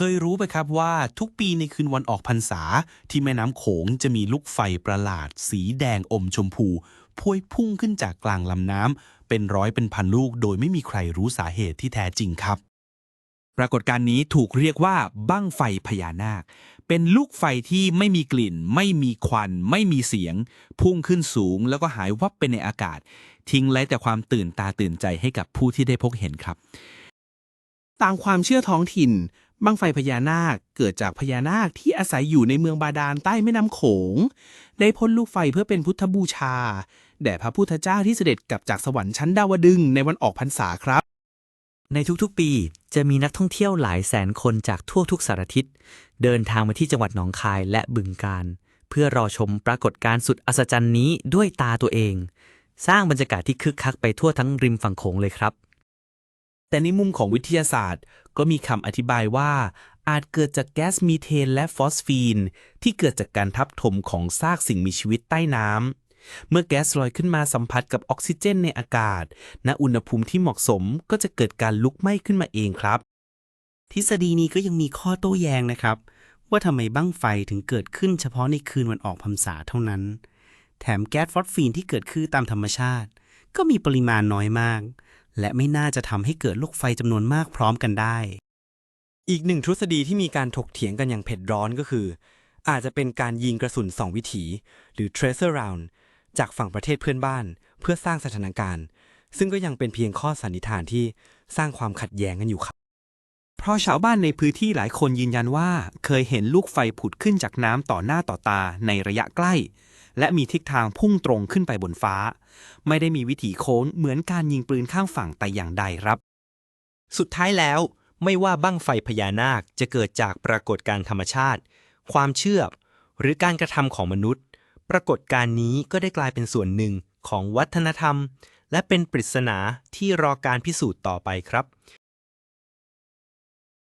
เคยรู้ไหมครับว่าทุกปีในคืนวันออกพรรษา ที่แม่น้ำโขงจะมีลูกไฟประหลาด สีแดงอมชมพูพวยพุ่งขึ้นจากกลางลำน้ำเป็นร้อยเป็นพันลูก โดยไม่มีใครรู้สาเหตุที่แท้จริงครับ ปรากฏการณ์นี้ถูกเรียกว่าบั้งไฟพญานาค เป็นลูกไฟที่ไม่มีกลิ่น ไม่มีควัน ไม่มีเสียง พุ่งขึ้นสูงแล้วก็หายวับไปในอากาศ ทิ้งไร้แต่ความตื่นตาตื่นใจให้กับผู้ที่ได้พบเห็นครับตามความเชื่อท้องถิ่น บั้งไฟพญานาคเกิดจากพญานาคที่อาศัยอยู่ในเมืองบาดาลใต้แม่น้ำโขง ได้พ่นลูกไฟเพื่อเป็นพุทธบูชา แด่พระพุทธเจ้าที่เสด็จกลับจากสวรรค์ชั้นดาวดึงในวันออกพรรษาครับ ในทุกๆปีจะมีนักท่องเที่ยวหลายแสนคนจากทั่วทุกสารทิศ เดินทางมาที่จังหวัดหนองคายและบึงการ เพื่อรอชมปรากฏการณ์สุดอัศจรรย์นี้ด้วยตาตัวเอง สร้างบรรยากาศที่คึกคักไปทั่วทั้งริมฝั่งโขงเลยครับ แต่ในมุมของวิทยาศาสตร์ ก็มีคำอธิบายว่าอาจเกิดจากแก๊สมีเทนและฟอสฟีน ที่เกิดจากการทับถมของซากสิ่งมีชีวิตใต้น้ำ เมื่อแก๊สลอยขึ้นมาสัมผัสกับออกซิเจนในอากาศ ณ อุณหภูมิที่เหมาะสมก็จะเกิดการลุกไหม้ขึ้นมาเองครับ ทฤษฎีนี้ก็ยังมีข้อโต้แย้งนะครับ ว่าทำไมบั้งไฟถึงเกิดขึ้นเฉพาะในคืนวันออกพรรษาเท่านั้น แถมแก๊สฟอสฟีนที่เกิดขึ้นตามธรรมชาติ ก็มีปริมาณน้อยมาก และไม่น่าจะทำให้เกิดลูกไฟจำนวนมากพร้อมกันได้ อีกหนึ่งทฤษฎีที่มีการถกเถียงกันอย่างเผ็ดร้อนก็คือ อาจจะเป็นการยิงกระสุนสองวิถี หรือ tracer round จากฝั่งประเทศเพื่อนบ้าน เพื่อสร้างสถานการณ์ ซึ่งก็ยังเป็นเพียงข้อสันนิษฐานที่สร้างความขัดแย้งกันอยู่ครับ เพราะชาวบ้านในพื้นที่หลายคนยืนยันว่า เคยเห็นลูกไฟผุดขึ้นจากน้ำต่อหน้าต่อตาในระยะใกล้ และมีทิศทางพุ่งตรงขึ้นไปบนฟ้า ไม่ได้มีวิถีโค้งเหมือนการยิงปืนข้างฝั่งแต่อย่างใดครับ สุดท้ายแล้ว ไม่ว่าบั้งไฟพญานาคจะเกิดจากปรากฏการธรรมชาติ ความเชื่อ หรือการกระทำของมนุษย์ ปรากฏการนี้ก็ได้กลายเป็นส่วนหนึ่งของวัฒนธรรม และเป็นปริศนาที่รอการพิสูจน์ต่อไปครับ